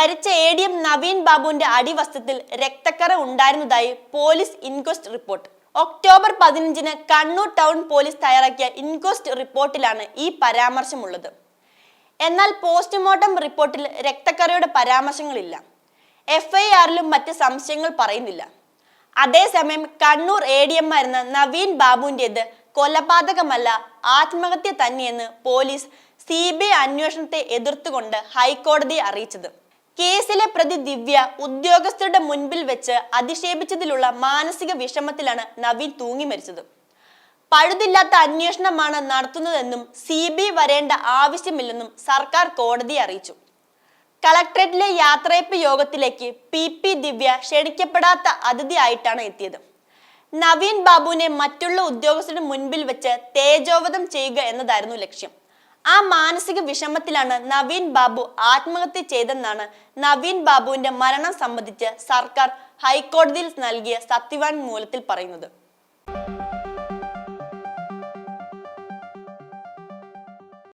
മരിച്ച A D M Naveen ബാബുവിന്റെ അടിവസ്ത്രത്തിൽ രക്തക്കറ ഉണ്ടായിരുന്നതായി പോലീസ് ഇൻക്വസ്റ്റ് റിപ്പോർട്ട്. ഒക്ടോബർ പതിനഞ്ചിന് കണ്ണൂർ ടൗൺ പോലീസ് തയ്യാറാക്കിയ ഇൻക്വസ്റ്റ് റിപ്പോർട്ടിലാണ് ഈ പരാമർശമുള്ളത്. എന്നാൽ പോസ്റ്റ്മോർട്ടം റിപ്പോർട്ടിൽ രക്തക്കറയുടെ പരാമർശങ്ങളില്ല. എഫ് ഐ ആറിലും മറ്റ് സംശയങ്ങൾ പറയുന്നില്ല. അതേസമയം കണ്ണൂർ എ ഡി എം ആയിരുന്ന നവീൻ ബാബുവിന്റെത് കൊലപാതകമല്ല ആത്മഹത്യ തന്നെയെന്ന് പോലീസ് സി ബി ഐ അന്വേഷണത്തെ എതിർത്തുകൊണ്ട് ഹൈക്കോടതിയെ അറിയിച്ചത്. കേസിലെ പ്രതി ദിവ്യ ഉദ്യോഗസ്ഥരുടെ മുൻപിൽ വെച്ച് അധിക്ഷേപിച്ചതിലുള്ള മാനസിക വിഷമത്തിലാണ് നവീൻ തൂങ്ങി മരിച്ചത്. പഴുതില്ലാത്ത അന്വേഷണമാണ് നടത്തുന്നതെന്നും സി ബി വരേണ്ട ആവശ്യമില്ലെന്നും സർക്കാർ കോടതിയെ അറിയിച്ചു. കളക്ട്രേറ്റിലെ യാത്രയപ്പ് യോഗത്തിലേക്ക് പി പി ദിവ്യ ക്ഷണിക്കപ്പെടാത്ത അതിഥിയായിട്ടാണ് എത്തിയത്. നവീൻ ബാബുവിനെ മറ്റുള്ള ഉദ്യോഗസ്ഥരുടെ മുൻപിൽ വെച്ച് തേജോവധം ചെയ്യുക എന്നതായിരുന്നു ലക്ഷ്യം. ആ മാനസിക വിഷമത്തിലാണ് നവീൻ ബാബു ആത്മഹത്യ ചെയ്തെന്നാണ് നവീൻ ബാബുവിന്റെ മരണം സംബന്ധിച്ച് സർക്കാർ ഹൈക്കോടതിയിൽ നൽകിയ സത്യവാൻ മൂലത്തിൽ പറയുന്നത്.